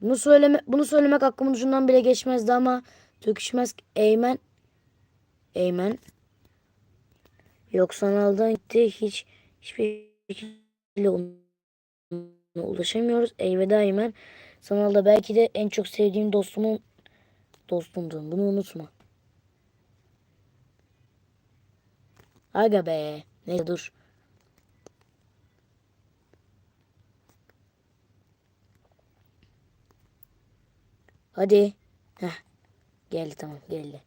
Bunu söyleme bunu söylemek aklımın ucundan bile geçmezdi ama döküşmez Eymen Eymen yok sanaldan gitti hiç hiçbir şekilde ona ulaşamıyoruz. Elveda Eymen. Sanalda belki de en çok sevdiğim dostumun dostumdun. Bunu unutma. Aga be. Neyse dur. Hadi. Heh. Geldi tamam geldi.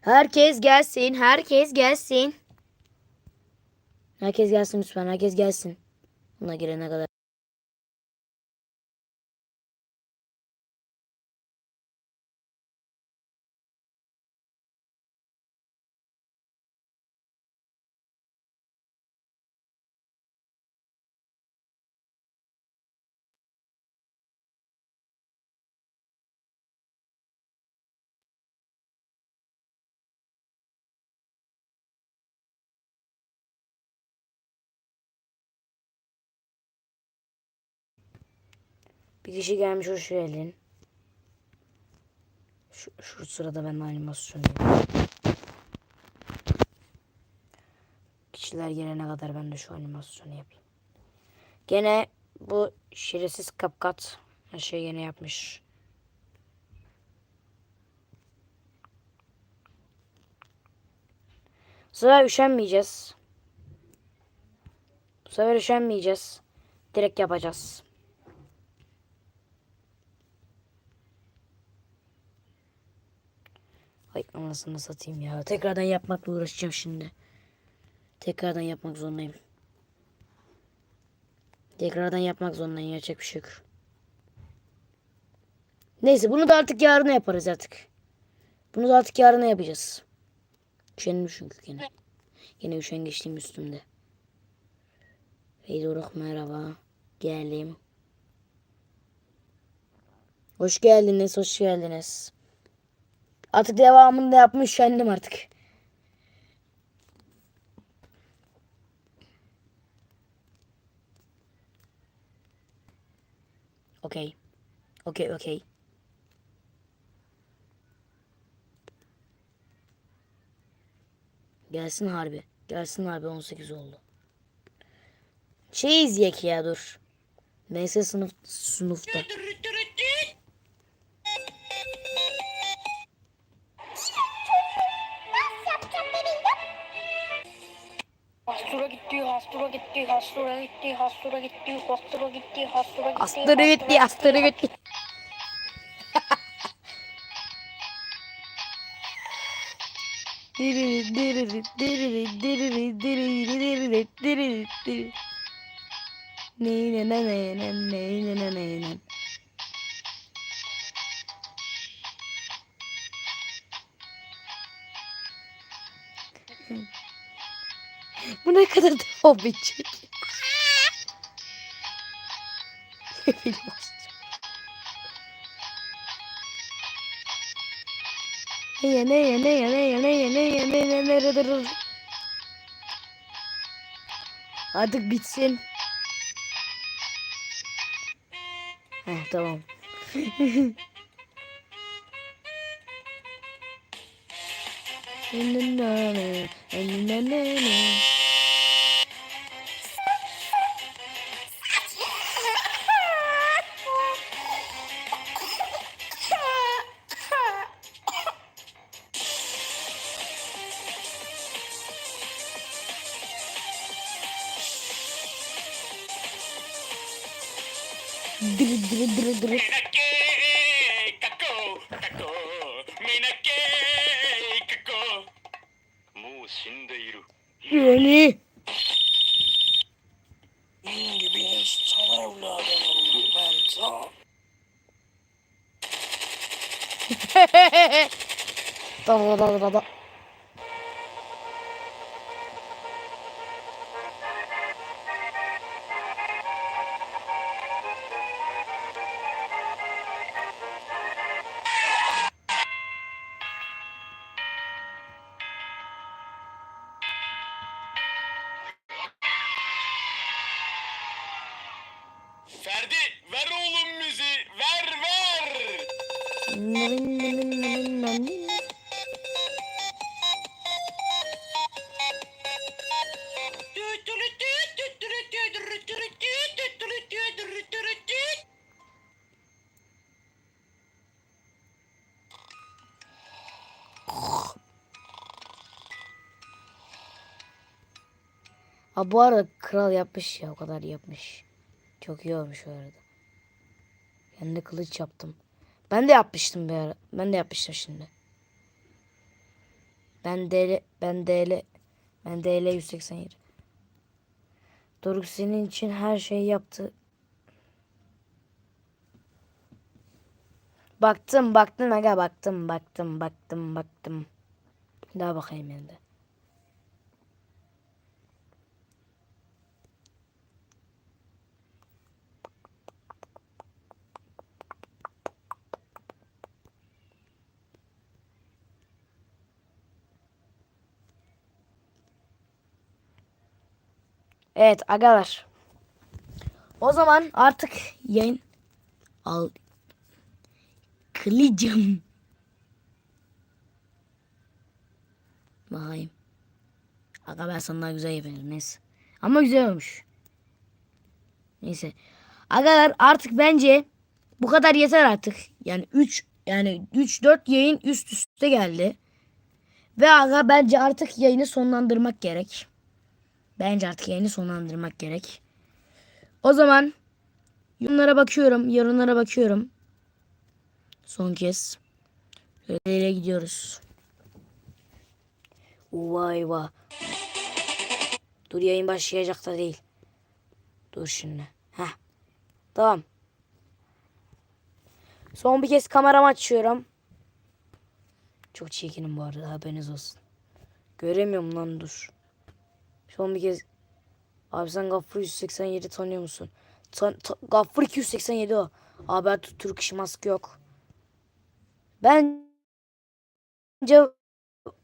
Herkes gelsin. Herkes gelsin. Herkes gelsin lütfen. Herkes gelsin. Buna girene kadar. Bir kişi gelmiş hoş geldin. Şu, şu sırada ben animasyon yapayım. Kişiler gelene kadar ben de şu animasyonu yapayım. Gene bu şerefsiz kapkat her şey gene yapmış. Bu sefer üşenmeyeceğiz. Bu sefer üşenmeyeceğiz. Direkt yapacağız. Ay anasını satayım ya. Tekrardan yapmakla uğraşacağım şimdi. Tekrardan yapmak zorundayım. Tekrardan yapmak zorundayım. Yapacak bir şey. Neyse bunu da artık yarına yaparız artık. Bunu da artık yarına yapacağız. Üşendim çünkü gene. Yine üşengeçliğim üstümde. Hey Doruk merhaba. Geldim. Hoş geldiniz, hoş geldiniz. Artık devamını da yapmış kendim artık. Okey. Okey, okey. Gelsin harbi. Gelsin harbi 18 oldu. Şey izleyek ya dur. Neyse sınıf sınıfta. Gitti, hastura gitti, hastura gitti, hastura gitti, hastura gitti, hastura gitti. Astarı gitti. Astarı gitti. Bu ne kadar devam edecek? Neye neye neye neye neye neye neye neye neye Artık bitsin. Heh, tamam. Na na na na na na na dırı dırı dırı dırı. Yani. Benim gibi insan evladım ben sağ. da da da da da. Ha bu arada kral yapmış ya o kadar yapmış. Çok iyi olmuş o arada. Kendi kılıç yaptım. Ben de yapmıştım bir ara. Ben de yapmıştım şimdi. Ben DL ben DL ben DL 187. Doruk senin için her şeyi yaptı. Baktım baktım aga baktım baktım baktım baktım. Daha bakayım ben de. Evet agalar. O zaman artık yayın al kılıcım. Bakayım. Aga ben sana güzel yaparım neyse. Ama güzel olmuş. Neyse. Agalar artık bence bu kadar yeter artık. Yani 3 yani 3 4 yayın üst üste geldi. Ve aga bence artık yayını sonlandırmak gerek. Bence artık yayını sonlandırmak gerek. O zaman yorumlara bakıyorum. Yorumlara bakıyorum. Son kez. Şöyle gidiyoruz. Vay vay. Dur yayın başlayacak da değil. Dur şimdi. Heh. Tamam. Son bir kez kameramı açıyorum. Çok çirkinim bu arada haberiniz olsun. Göremiyorum lan dur. Son bir kez. Abi sen Gaffur 187 tanıyor musun? Tan ta- Gaffur 287 o. Abi Türk iş maske yok. Bence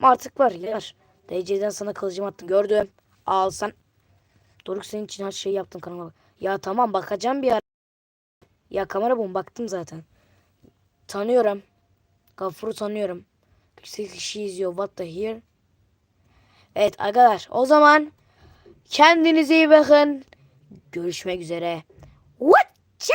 artık var. Var. DC'den sana kılıcımı attım. Gördüm. Al sen. Doruk senin için her şeyi yaptım kanala. Ya tamam bakacağım bir ara. Ya kamera bum baktım zaten. Tanıyorum. Gaffur'u tanıyorum. 48 kişi izliyor. What the here? Evet arkadaşlar o zaman kendinize iyi bakın. Görüşmek üzere. Watcha!